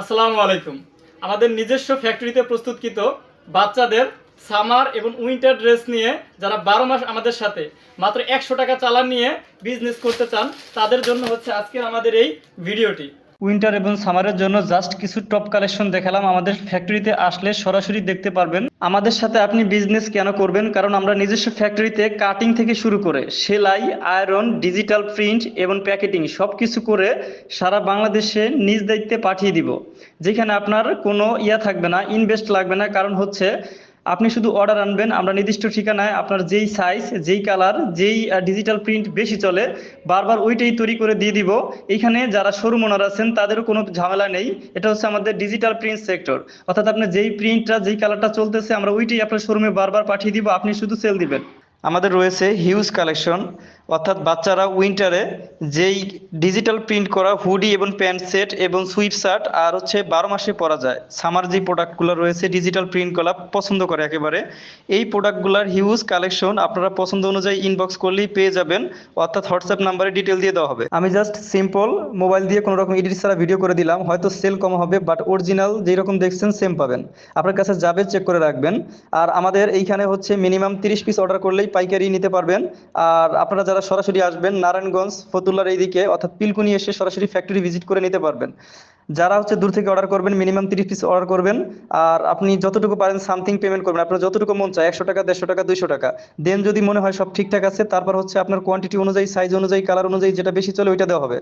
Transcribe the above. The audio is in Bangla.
আসসালামু আলাইকুম। আমাদের নিজস্ব ফ্যাক্টরিতে প্রস্তুতকৃত বাচ্চাদের সামার এবং উইন্টার ড্রেস নিয়ে যারা বারো মাস আমাদের সাথে, মাত্র একশো টাকা চালান নিয়ে বিজনেস করতে চান, তাদের জন্য হচ্ছে আজকে আমাদের এই ভিডিওটি উইন্টার এবং সামারের জন্য জাস্ট কিছু টপ কালেকশন দেখালাম। আমাদের ফ্যাক্টরিতে আসলে সরাসরি দেখতে পারবেন। আমাদের সাথে আপনি বিজনেস কেন করবেন? কারণ আমরা নিজস্ব ফ্যাক্টরিতে কাটিং থেকে শুরু করে সেলাই আয়রন ডিজিটাল প্রিন্ট এবং প্যাকেটিং সব কিছু করে সারা বাংলাদেশে নিজ দায়িত্বে পাঠিয়ে দিব। যেখানে আপনার কোনো ইয়া থাকবে না ইনভেস্ট লাগবে না। কারণ হচ্ছে আপনি শুধু অর্ডার আনবেন, আমরা নির্দিষ্ট ঠিকানায় আপনার যেই সাইজ যেই কালার যেই ডিজিটাল প্রিন্ট বেশি চলে, বারবার ওইটাই তৈরি করে দিয়ে দিব। এইখানে যারা শোরুম ওনার আছেন, তাদেরও কোনো ঝামেলা নেই। এটা হচ্ছে আমাদের ডিজিটাল প্রিন্ট সেক্টর অর্থাৎ আপনার যেই প্রিন্টটা যেই কালারটা চলতেছে, আমরা ওইটাই আপনার শোরুমে বারবার পাঠিয়ে দিব। আপনি শুধু সেল দিবেন। আমাদের রয়েছে হিউজ কালেকশন অর্থাৎ বাচ্চারা উইন্টারে যেই ডিজিটাল প্রিন্ট করা হুডি এবং প্যান্ট সেট এবং সুইট শার্ট আর হচ্ছে বারো মাসে পরা যায় সামার যে প্রোডাক্টগুলো রয়েছে ডিজিটাল প্রিন্ট করা পছন্দ করে একেবারে, এই প্রোডাক্টগুলোর হিউজ কালেকশন আপনারা পছন্দ অনুযায়ী ইনবক্স করলেই পেয়ে যাবেন, অর্থাৎ হোয়াটসঅ্যাপ নাম্বারে ডিটেল দিয়ে দেওয়া হবে। আমি জাস্ট সিম্পল মোবাইল দিয়ে কোনো রকম এডিট ছাড়া ভিডিও করে দিলাম, হয়তো সেল কম হবে বাট অরিজিনাল যেই রকম দেখছেন সেম পাবেন। আপনার কাছে যাবে চেক করে রাখবেন। আর আমাদের এইখানে হচ্ছে মিনিমাম তিরিশ পিস অর্ডার করলেই পাইকারি নিতে পারবেন। আর আপনারা যারা সরাসরি আসবেন, নারায়ণগঞ্জ, ফতুল্লার এইদিকে, অর্থাৎ পিলকুনি এসে সরাসরি ফ্যাক্টরি ভিজিট করে নিতে পারবেন। যারা হচ্ছে দূর থেকে অর্ডার করবেন মিনিমাম তিরিশ পিস অর্ডার করবেন, আর আপনি যতটুকু পারেন সামথিং পেমেন্ট করবেন। আপনার যতটুকু মন চায়, একশো টাকা, দেড়শো টাকা, দুইশো টাকা। দেন যদি মনে হয় সব ঠিকঠাক আছে, তারপর হচ্ছে আপনার কোয়ান্টিটি অনুযায়ী সাইজ অনুযায়ী কালার অনুযায়ী যেটা বেশি চলে, ওইটা দেওয়া হবে।